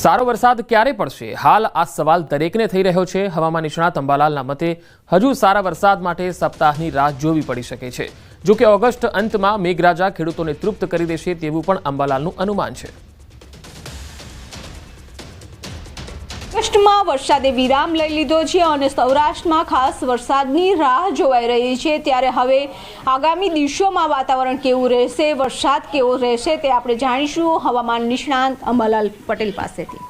સારો વરસાદ ક્યારે પડશે? હાલ આ સવાલ દરેકને થઈ રહ્યો છે. હવામાન નિષ્ણાત અંબાલાલના મતે હજુ સારા વરસાદ માટે સપ્તાહની રાહ જોવી પડી શકે છે. જોકે ઓગસ્ટ અંતમાં મેઘરાજા ખેડૂતોને તૃપ્ત કરી દેશે તેવું પણ અંબાલાલનું અનુમાન છે. ઓગસ્ટમાં વરસાદે વિરામ લઈ લીધો છે અને સૌરાષ્ટ્રમાં ખાસ વરસાદની રાહ જોવાઈ રહી છે. ત્યારે હવે આગામી દિવસોમાં વાતાવરણ કેવું રહેશે વરસાદ કેવો રહેશે તે આપણે જાણીશું. હવામાન નિષ્ણાંત અંબાલાલ પટેલ પાસેથી.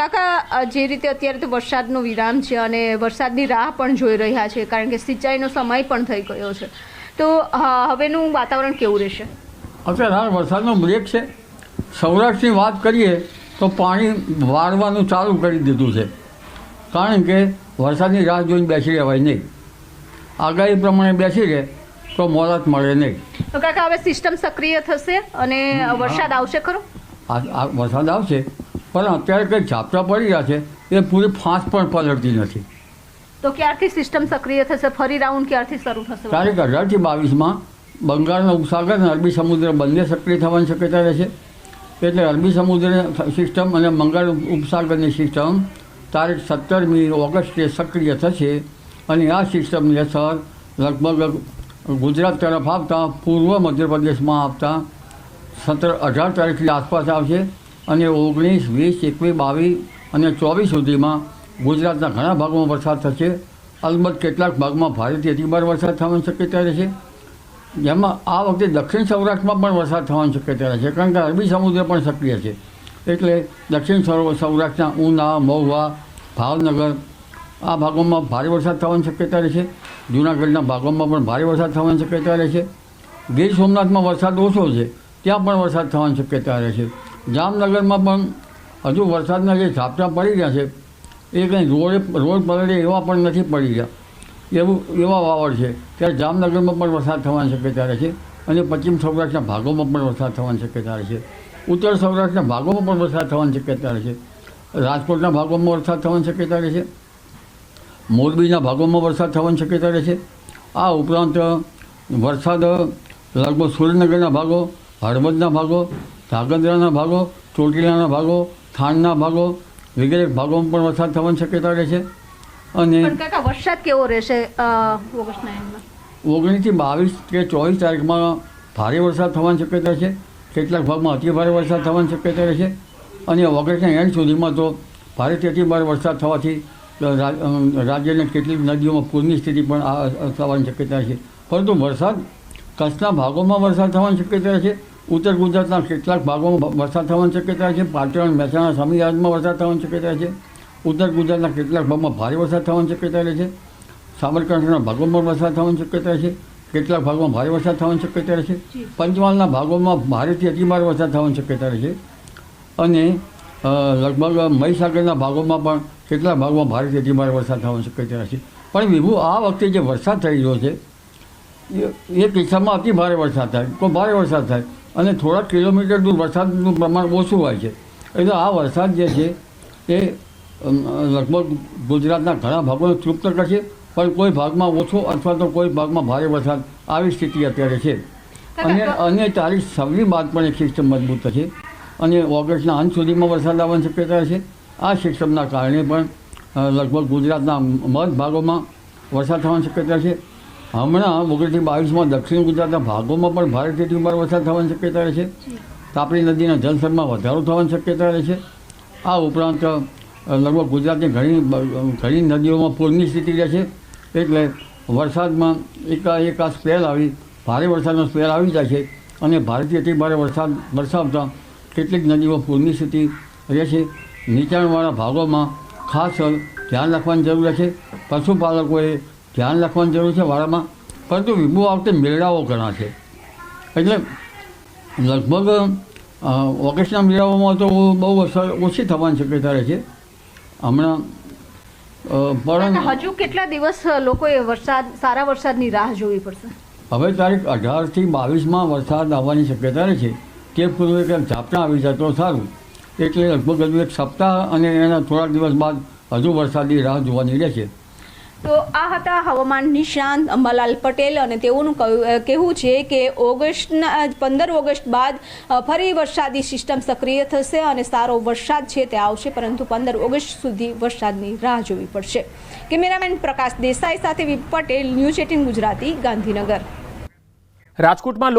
કાકા જે રીતે અત્યારે તો વરસાદનો વિરામ છે અને વરસાદની રાહ પણ જોઈ રહ્યા છે કારણ કે સિંચાઈનો સમય પણ થઈ ગયો છે. તો હવેનું વાતાવરણ કેવું રહેશે? અત્યારે હાલ વરસાદનો બ્રેક છે. સૌરાષ્ટ્રની વાત કરીએ તો પાણી વાળવાનું ચાલુ કરી દીધું છે. કારણ કે વરસાદની રાહ જોઈને બેસી રહેવાય નહીં. આગાહી પ્રમાણે બેસી રહે તો મોરાત મળે નહીં. તો કાકા હવે સિસ્ટમ સક્રિય થશે અને વરસાદ આવશે ખરો? આ વરસાદ આવશે પણ અત્યારે કંઈ ઝાપટા પડી રહ્યા છે એ પૂરી ફાંસ પણ પલળતી નથી. તો ક્યારથી સિસ્ટમ સક્રિય થશે? ફરી રાઉન્ડ ક્યારથી શરૂ થશે? તારીખ અઢારથી બાવીસમાં બંગાળનો ઉપસાગર અને અરબી સમુદ્ર બંને સક્રિય થવાની શક્યતા રહેશે. એટલે અરબી સમુદ્ર સિસ્ટમ અને બંગાળ ઉપસાગરની સિસ્ટમ તારીખ સત્તરમી ઓગસ્ટે સક્રિય થશે અને આ સિસ્ટમની અસર લગભગ ગુજરાત તરફ આવતા, પૂર્વ મધ્યપ્રદેશમાં આવતા સત્તર અઢાર તારીખની આસપાસ આવશે અને ઓગણીસ, વીસ, એકવીસ, બાવીસ અને ચોવીસ સુધીમાં ગુજરાતના ઘણા ભાગમાં વરસાદ થશે. અલબત્ત કેટલાક ભાગમાં ભારેથી અતિભાર વરસાદ થવાની શક્યતા રહેશે. જેમાં આ વખતે દક્ષિણ સૌરાષ્ટ્રમાં પણ વરસાદ થવાની શક્યતા રહેશે કારણ કે અરબી સમુદ્ર પણ સક્રિય છે. એટલે દક્ષિણ સૌરાષ્ટ્રના ઉના, મહુવા, ભાવનગર આ ભાગોમાં ભારે વરસાદ થવાની શક્યતા રહેશે. જૂનાગઢના ભાગોમાં પણ ભારે વરસાદ થવાની શક્યતા રહેશે. ગીર સોમનાથમાં વરસાદ ઓછો છે, ત્યાં પણ વરસાદ થવાની શક્યતા રહેશે. જામનગરમાં પણ હજુ વરસાદના જે ઝાપટા પડી રહ્યા છે, એ કંઈ રોડ રોડ પલળે એવા પણ નથી પડી રહ્યા. એવું, એવા વાવડ છે. ત્યારે જામનગરમાં પણ વરસાદ થવાની શક્યતા રહેશે અને પશ્ચિમ સૌરાષ્ટ્રના ભાગોમાં પણ વરસાદ થવાની શક્યતા રહેશે ઉત્તર સૌરાષ્ટ્રના ભાગોમાં પણ વરસાદ થવાની શક્યતા રહેશે રાજકોટના ભાગોમાં વરસાદ થવાની શક્યતા રહેશે મોરબીના ભાગોમાં વરસાદ થવાની શક્યતા રહેશે આ ઉપરાંત વરસાદ લગભગ સુરેન્દ્રનગરના ભાગો, હળવદના ભાગો ધાગંદ્રાના ભાગો, ચોટીલાના ભાગો, થાણના ભાગો વગેરે ભાગોમાં પણ વરસાદ થવાની શક્યતા રહેશે અને કાકા વરસાદ કેવો રહેશે ઓગસ્ટના એન્ડમાં ઓગણીસથી બાવીસ કે ચોવીસ તારીખમાં ભારે વરસાદ થવાની શક્યતા છે. કેટલાક ભાગમાં અતિ ભારે વરસાદ થવાની શક્યતા રહેશે. અને ઓગસ્ટના એન્ડ સુધીમાં તો ભારેથી અતિ ભારે વરસાદ થવાથી રાજ્યની કેટલીક નદીઓમાં પૂરની સ્થિતિ પણ થવાની શક્યતા છે. પરંતુ વરસાદ કચ્છના ભાગોમાં વરસાદ થવાની શક્યતા છે. ઉત્તર ગુજરાતના કેટલાક ભાગોમાં વરસાદ થવાની શક્યતા છે. પાટણ મહેસાણા સમીરાજમાં વરસાદ થવાની શક્યતા છે. ઉત્તર ગુજરાતના કેટલાક ભાગમાં ભારે વરસાદ થવાની શક્યતા રહે છે. સાબરકાંઠાના ભાગોમાં વરસાદ થવાની શક્યતા છે. કેટલાક ભાગમાં ભારે વરસાદ થવાની શક્યતા રહેશે પંચમહાલના ભાગોમાં ભારેથી અતિભારે વરસાદ થવાની શક્યતા રહેશે અને અ, લગભગ મહીસાગરના ભાગોમાં પણ કેટલાક ભાગમાં ભારેથી અતિભારે વરસાદ થવાની શક્યતા રહેશે પણ વિભુ આ વખતે જે વરસાદ થઈ રહ્યો છે એ- કિસ્સામાં અતિ ભારે વરસાદ થાય તો ભારે વરસાદ થાય. અને થોડાક કિલોમીટર દૂર વરસાદનું પ્રમાણ ઓછું હોય છે. એટલે આ વરસાદ જે છે એ લગભગ ગુજરાતના ઘણા ભાગોને તૃપ્ત કરશે પણ કોઈ ભાગમાં ઓછો અથવા તો કોઈ ભાગમાં ભારે વરસાદ આવી સ્થિતિ અત્યારે છે. અને અને તારીખ છવ્વીસ બાદ પણ એક સિસ્ટમ મજબૂત થશે અને ઓગસ્ટના અંત સુધીમાં વરસાદ આવવાની શક્યતા છે આ સિસ્ટમના કારણે પણ લગભગ ગુજરાતના મધ ભાગોમાં વરસાદ થવાની શક્યતા છે હમણાં ઓગણીસથી બાવીસમાં દક્ષિણ ગુજરાતના ભાગોમાં પણ ભારેથી અતિભારે વરસાદ થવાની શક્યતા રહેશે. તાપી નદીના જળસ્તરમાં વધારો થવાની શક્યતા રહે છે આ ઉપરાંત લગભગ ગુજરાતની ઘણી ઘણી નદીઓમાં પૂરની સ્થિતિ રહેશે એટલે વરસાદમાં એકાએક આ સ્પેલ આવી, ભારે વરસાદનો સ્પેલ આવી જાય છે અને ભારેથી અતિ ભારે વરસાદ વરસાવતા કેટલીક નદીઓ પૂરની સ્થિતિ રહેશે નીચાણવાળા ભાગોમાં ખાસ ધ્યાન રાખવાની જરૂર છે. પશુપાલકોએ ધ્યાન રાખવાની જરૂર છે વાળામાં પરંતુ વિભુ આવતે મેળાઓ ઘણા છે. એટલે લગભગ ઓગસ્ટના મેળાઓમાં તો બહુ અસર ઓછી થવાની શક્યતા રહે છે. હમણાં પણ હજુ કેટલા દિવસ લોકોએ વરસાદ સારા વરસાદની રાહ જોવી પડશે? હવે તારીખ અઢારથી બાવીસમાં વરસાદ આવવાની શક્યતા રહે છે. તે પૂર્વે કંઈક ઝાપટા આવી જાય તો સારું. એટલે લગભગ હજુ એક સપ્તાહ અને એના થોડાક દિવસ બાદ હજુ વરસાદની રાહ જોવાની રહેશે. તો આ હતા હવામાન નિષ્ણાંત અંબાલાલ પટેલ અને તેઓનું કહેવું છે કે ઓગસ્ટના પંદર ઓગસ્ટ બાદ ફરી વરસાદી સિસ્ટમ સક્રિય થશે અને સારો વરસાદ છે તે આવશે, પરંતુ પંદર ઓગસ્ટ સુધી વરસાદની રાહ જોવી પડશે. કેમેરામેન પ્રકાશ દેસાઈ સાથે પટેલ, ન્યૂઝ એટીન ગુજરાતી, ગાંધીનગર. રાજકોટમાં